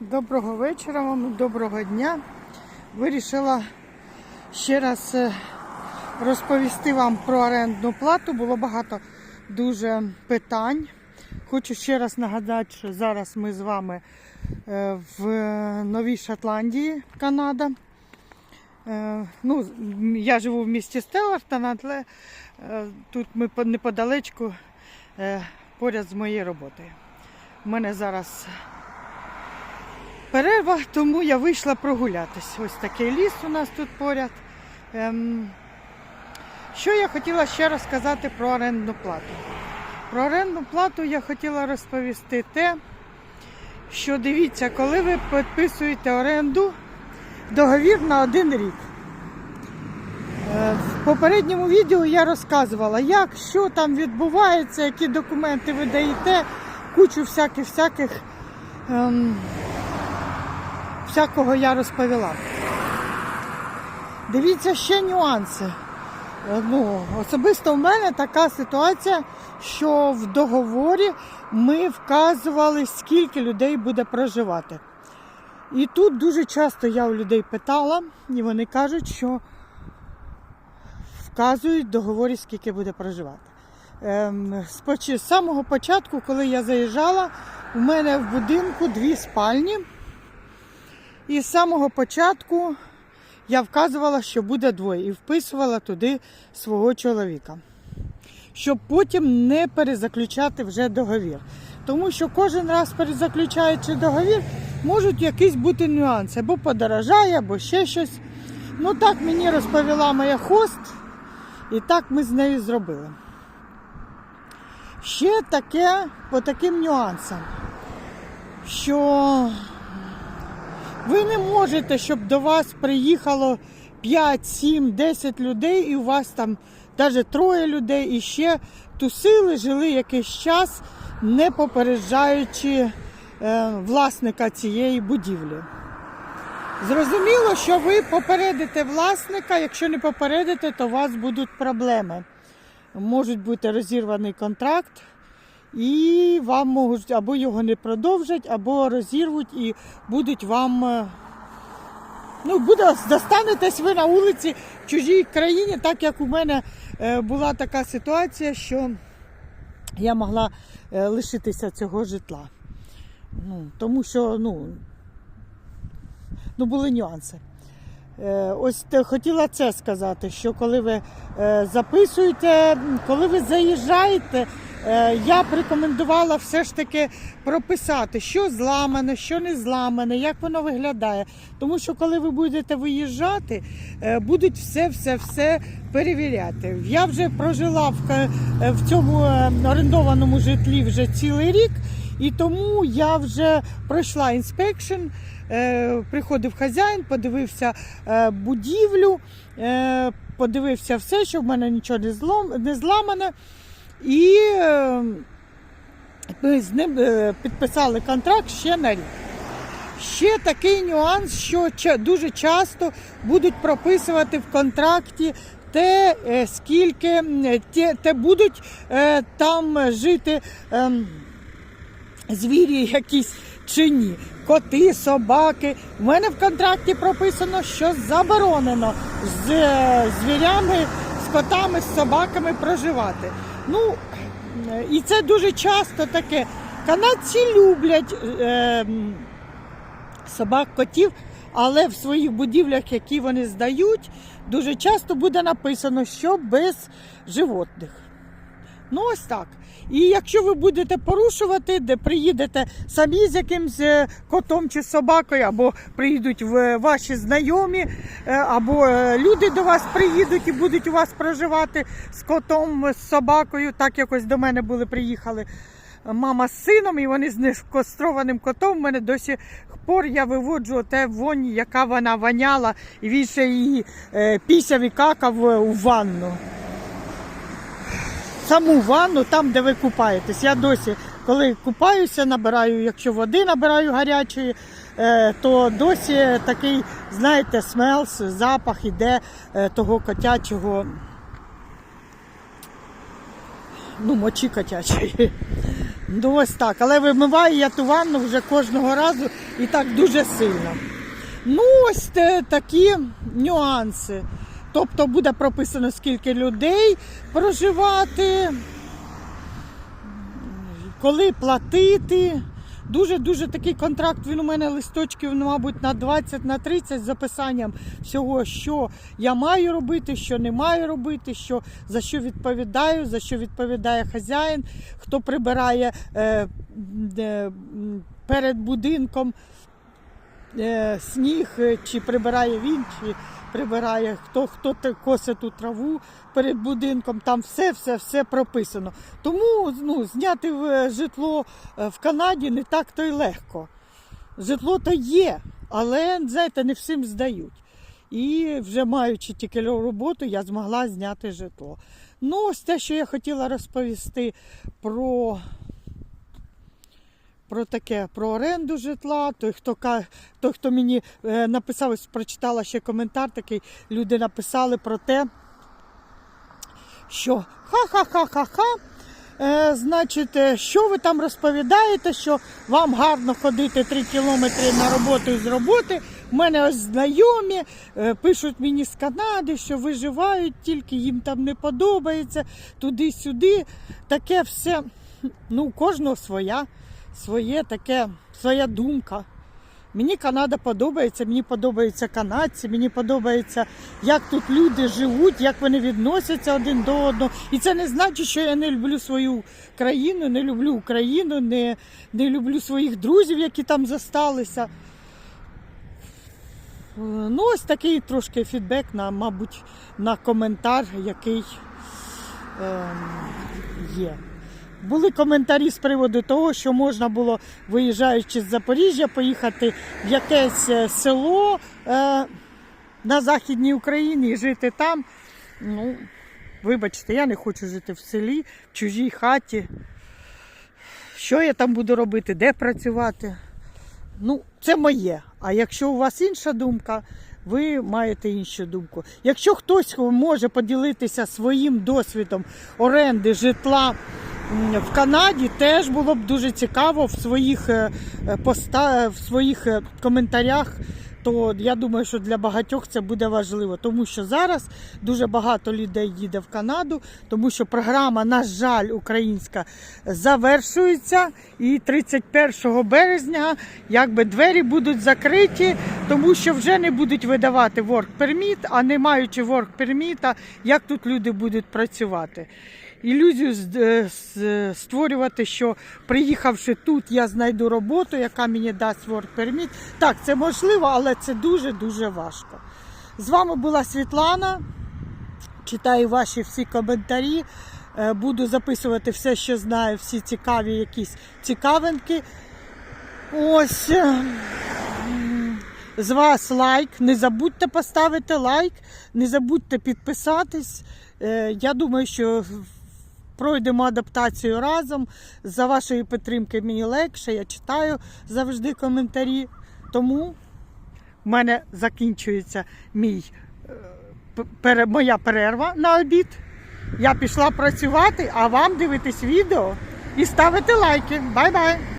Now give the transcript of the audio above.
Доброго вечора вам, доброго дня. Вирішила ще раз е, розповісти вам про орендну плату. Було багато дуже питань. Хочу ще раз нагадати, що зараз ми з вами е, в Новій Шотландії, Канада. Е, Ну, я живу в місті Стеллартон, але тут ми по- неподалечку поряд з моєю роботою. У мене зараз перерва, тому я вийшла прогулятись. Ось такий ліс у нас тут поряд. Ем, що я хотіла ще розказати про орендну плату? Про орендну плату я хотіла розповісти те, що дивіться, коли ви підписуєте оренду, договір на один рік. Е, В попередньому відео я розказувала, як, що там відбувається, які документи ви даєте, кучу всяких всяких. Ем, всякого я розповіла. Дивіться ще нюанси. Е, Ну, особисто в мене така ситуація, що в договорі ми вказували, скільки людей буде проживати. І тут дуже часто я у людей питала, і вони кажуть, що вказують в договорі, скільки буде проживати. Ем, з самого початку, коли я заїжджала, у мене в будинку дві спальні. І з самого початку я вказувала, що буде двоє, і вписувала туди свого чоловіка, щоб потім не перезаключати вже договір. Тому що кожен раз перезаключаючи договір, можуть якісь бути нюанси, або подорожає, або ще щось. Ну так мені розповіла моя хост, і так ми з нею зробили. Ще таке по таким нюансам, що ви не можете, щоб до вас приїхало 5, 7, 10 людей, і у вас там навіть троє людей і ще тусили, жили якийсь час, не попереджаючи е, власника цієї будівлі. Зрозуміло, що ви попередите власника, якщо не попередите, то у вас будуть проблеми. Можуть бути розірваний контракт, і вам можуть або його не продовжать, або розірвуть і будуть вам. е, Ну, буде, достанетесь ви на вулиці в чужій країні, так як у мене е, була така ситуація, що я могла е, лишитися цього житла. Ну, тому що ну, ну, були нюанси. Ось хотіла це сказати, що коли ви записуєте, коли ви заїжджаєте, я б рекомендувала все ж таки прописати, що зламане, що не зламане, як воно виглядає. Тому що коли ви будете виїжджати, е, будуть все-все-все перевіряти. Я вже прожила в, е, в цьому е, орендованому житлі вже цілий рік, і тому я вже пройшла інспекшн. Е, приходив хазяїн, подивився е, будівлю, е, подивився все, що в мене нічого не зламане. І е, ми з ним е, підписали контракт ще на рік. Ще такий нюанс, що дуже часто будуть прописувати в контракті те, е, скільки те, те будуть там жити. ем, звірі якісь чи ні. Коти, собаки. У мене в контракті прописано, що заборонено з звірями, з котами, з собаками проживати. Ну, і це дуже часто таке. Канадці люблять е, собак, котів, але в своїх будівлях, які вони здають, дуже часто буде написано, що без животних. Ну, ось так. І якщо ви будете порушувати, де приїдете самі з якимсь е, котом чи собакою, або приїдуть в ваші знайомі, е, або е, люди до вас приїдуть і будуть у вас проживати з котом, з собакою, так якось до мене були, приїхали мама з сином, і вони з нескострованим котом. У мене до сих пор я виводжу те вонь, яка вона воняла, і він ще її е, пісяв і какав е, у ванну саму ванну, там, де ви купаєтесь. Я досі, коли купаюся, набираю, якщо води набираю гарячої, е, то досі такий, знаєте, смелс, запах іде е, того котячого, ну, мочі котячої. Ну ось так. Але вимиваю я ту ванну вже кожного разу і так дуже сильно. Ну, ось такі нюанси. Тобто буде прописано, скільки людей проживати, коли платити. Дуже-дуже такий контракт. Він у мене листочків, ну, мабуть, на 20 на 30 з записанням всього, що я маю робити, що не маю робити, що, за що відповідаю, за що відповідає хазяїн, хто прибирає е, м, перед будинком е, сніг, е, чи прибирає він, чи прибирає хто, хто косить ту траву перед будинком. Там все, все, все прописано. Тому ну, зняти е, житло е, в Канаді не так то й легко. Житло то є, але знаєте, не всім здають. І вже маючи тільки роботу, я змогла зняти житло. Ну, ось те, що я хотіла розповісти про про таке, про оренду житла. Той, хто той, хто мені е, написав, ось прочитала ще коментар такий, люди написали про те, що ха-ха-ха-ха-ха. Е, значить, е, що ви там розповідаєте, що вам гарно ходити 3 кілометри на роботу і з роботи. У мене ось знайомі е, пишуть мені з Канади, що виживають, тільки їм там не подобається, туди-сюди. Таке все. Ну, у кожного своя, своє таке, своя думка. Мені Канада подобається, мені подобаються канадці, мені подобається, як тут люди живуть, як вони відносяться один до одного. І це не значить, що я не люблю свою країну, не люблю Україну, не, не люблю своїх друзів, які там зосталися. Е, Ну, ось такий трошки фідбек на, мабуть, на коментар, який ем, є. Були коментарі з приводу того, що можна було, виїжджаючи з Запоріжжя, поїхати в якесь е, село е, на Західній Україні і жити там. Ну, вибачте, я не хочу жити в селі, в чужій хаті. Що я там буду робити, де працювати? Ну, це моє. А якщо у вас інша думка, ви маєте іншу думку. Якщо хтось може поділитися своїм досвідом оренди житла в Канаді, теж було б дуже цікаво в своїх, е, е, поста... в своїх е, коментарях. То я думаю, що для багатьох це буде важливо, тому що зараз дуже багато людей їде в Канаду, тому що програма, на жаль, українська завершується. І 31 березня якби двері будуть закриті, тому що вже не будуть видавати work permit, а не маючи work permit, як тут люди будуть працювати. Ілюзію е, створювати, що приїхавши тут, я знайду роботу, яка мені дасть work permit. Так, це можливо, але це дуже-дуже важко. З вами була Світлана. Читаю ваші всі коментарі. Е, Буду записувати все, що знаю, всі цікаві якісь цікавинки. Ось. е, З вас лайк. Не забудьте поставити лайк, не забудьте підписатись. Я думаю, що пройдемо адаптацію разом. За вашої підтримки мені легше. Я читаю завжди коментарі. Тому в мене закінчується мій е, пере- моя перерва на обід. Я пішла працювати, а вам дивитись відео і ставити лайки. Бай-бай!